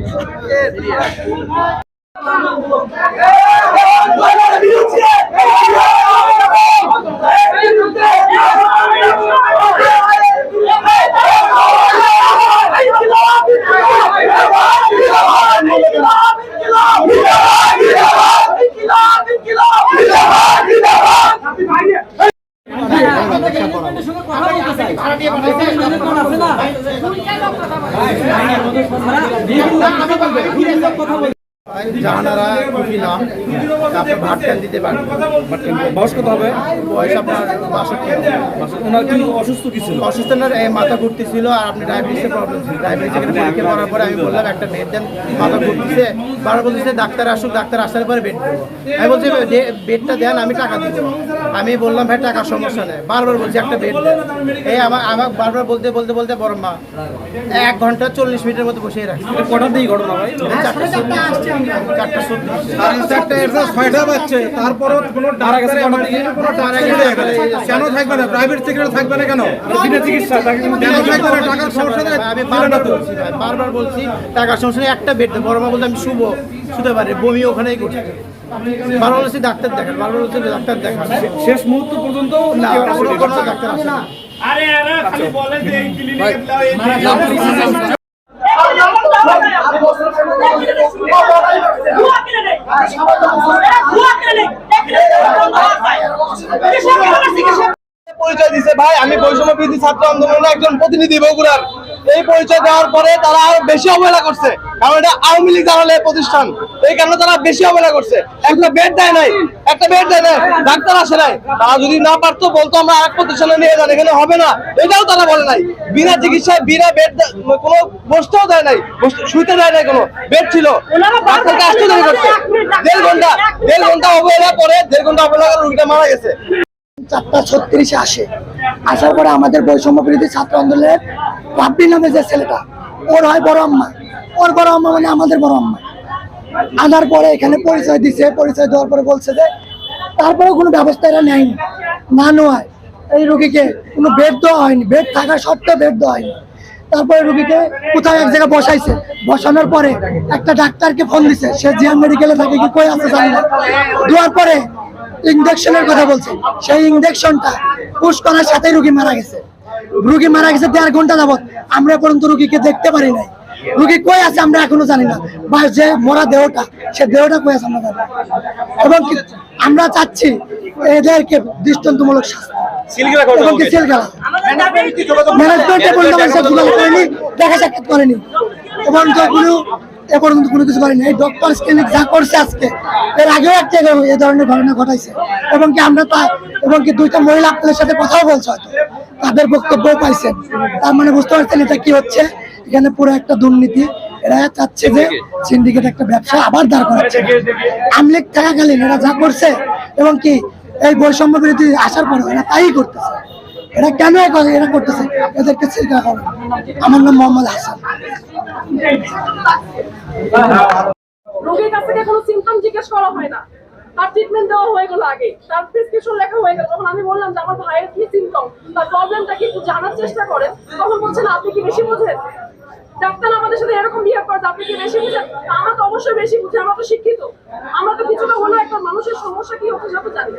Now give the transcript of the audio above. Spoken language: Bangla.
Yeah. জাহানারা খুবই নাম আপনি ভাট ক্যান দিতে পারেন? বয়স কত হবে? বয়স আপনার বাষট্টি ওনার কি অসুস্থ কি ছিল? অসুস্থ না মাথা ঘুরতেছিল আর আপনি ডায়াবেটিসের প্রবলেম ছিল। ডায়াবেটিস এখানে পরীক্ষা করার পরে আমি বললাম একটা বেড দেন মাথা ঘুরতেছে। বারবার বলতেছে ডাক্তার আসুক ডাক্তার আসার পরে বেড আমি বলছি বেডটা দেন আমি টাকা দিব। আমি বললাম ভাই টাকার সমস্যা নেই। বারবার বলছি একটা বেড দেন। এই আমার আমার বারবার বলতে বলতে বলতে বড় মা এক ঘণ্টা চল্লিশ মিনিটের মতো বসেই রাখছি। কটার দিকে ঘটনা ভাই? চারটা চারটা ছয়টা তারপরও কোনো। কেন থাকবে না প্রাইভেট সেক্টরে থাকবে না কেন চিকিৎসা কেন থাকবে না টাকার সমস্যা আমি বারবার বলছি বারবার বলছি টাকার সমস্যা একটা বেড বড় বলতে আমি শুভ শুতে পারি বমি ওখানেই করছি বারবার বলছি ডাক্তার দেখান বারবার বলছি ডাক্তার দেখান শেষ মুহূর্ত পর্যন্ত না কোনো কোনো ডাক্তার আসে না পরিচয় দিছে। ভাই আমি বৈষম্য বৃদ্ধি ছাত্র আন্দোলনের একজন প্রতিনিধি বগুড়ার। এই পরিচয় দেওয়ার পরে তারা আরও বেশি অবহেলা করছে। কারণ এটা আওয়ামী লীগ জানালে প্রতিষ্ঠান। এই কারণে তারা বেশি অবহেলা করছে। একটা বেড দেয় নাই। একটা বেড দেয় নাই। ডাক্তার আসে নাই। তারা যদি না পারতো, বলতো আমরা আরেক প্রতিষ্ঠানে নিয়ে যান, এখানে হবে না। এটাও তারা বলে নাই। বিনা চিকিৎসায়, বিনা বেড কোনো বসতেও দেয় নাই। শুইতে দেয় নাই কোনো। বেড ছিল। ডাক্তারকে আসতে দেরি করছে। দেড় ঘণ্টা। দেড় ঘণ্টা অবহেলা পরে দেড় ঘণ্টা অবহেলা করে রুগীটা মারা গেছে। চারটা ছত্রিশে আসে। আসার পরে আমাদের বৈষম্য বিরোধী ছাত্র আন্দোলনের রাব্বি নামে যে ছেলেটা, ওর হয় বড় আম্মা। ওর বড় আম্মা মানে আমাদের বড় আম্মা। আনার পরে এখানে পরিচয় দিছে, পরিচয় দেওয়ার পরে বলছে যে তারপরে কোনো ব্যবস্থা এরা নেয়নি, না নেওয়ায়। এই রোগীকে কোনো বেড দেওয়া হয়নি বেড থাকা সত্ত্বেও বেড দেওয়া হয়নি। তারপরে রুগীকে কোথাও এক জায়গায় বসাইছে। বসানোর পরে একটা ডাক্তারকে ফোন দিছে, সে জিয়ান মেডিকেলে থাকে কি, কই আছে জানি না। দেওয়ার পরে ইঞ্জেকশনের কথা বলছে। সেই ইঞ্জেকশনটা পুশ করার সাথে রুগী মারা গেছে। রুগী মারা গেছে দেড় ঘণ্টা যাবত আমরা পর্যন্ত রুগীকে দেখতে পারি নাই। রুগী কই আছে আমরা এখনও জানি না। বা যে মরা দেহটা সে দেহটা কই আছে আমরা জানি এবং আমরা চাচ্ছি এদেরকে দৃষ্টান্তমূলক শাস্তি। এবং কি জেল খেলা ম্যানেজমেন্টে পর্যন্ত আমার সাথে যোগাযোগ করেনি দেখা সাক্ষাৎ করেনি। এবং যেগুলো এ পর্যন্ত কোনো কিছু করেনি। এই ডক্টর ক্লিনিক যা করছে আজকে এর আগেও একটা ধরনের ঘটনা ঘটাইছে। এবং কি আমরা তা এবং কি দুইটা মহিলা আপনাদের সাথে কথাও বলছে হয়তো। তাদের বক্তব্য পাইছেন। তার মানে বুঝতে পারছেন এটা কি হচ্ছে? এখানে পুরো একটা দুর্নীতি। এরা চাচ্ছে যে সিন্ডিকেট একটা ব্যবসা আবার দাঁড় করাচ্ছে। আমলিক থাকাকালীন এরা যা করছে এবং কি এই বৈষম্য বিরোধী আসার পরে এরা তাই করতেছে। এরা কেন এরা করতেছে? এদেরকে চিন্তা করো আমার নাম মোহাম্মদ হাসান। রোগীর কাছ কোনো সিমটম জিজ্ঞেস করা হয় না। তার ট্রিটমেন্ট দেওয়া হয়ে গেল আগে। তার প্রেসক্রিপশন লেখা হয়ে গেল। তখন আমি বললাম যে, আমার ভাইয়ের কি সিমটম তার প্রবলেমটা কি জানার চেষ্টা করেন। তখন বলছেন আপনি কি বেশি বোঝেন? ডাক্তার আমাদের সাথে এরকম বিহেভ করে আপনি কি বেশি বুঝেন? আমরা তো অবশ্যই বেশি বুঝি, আমরা তো শিক্ষিত। আমরা তো কিছুটা হলেও একটা মানুষের সমস্যা কি হতে যাবে জানি।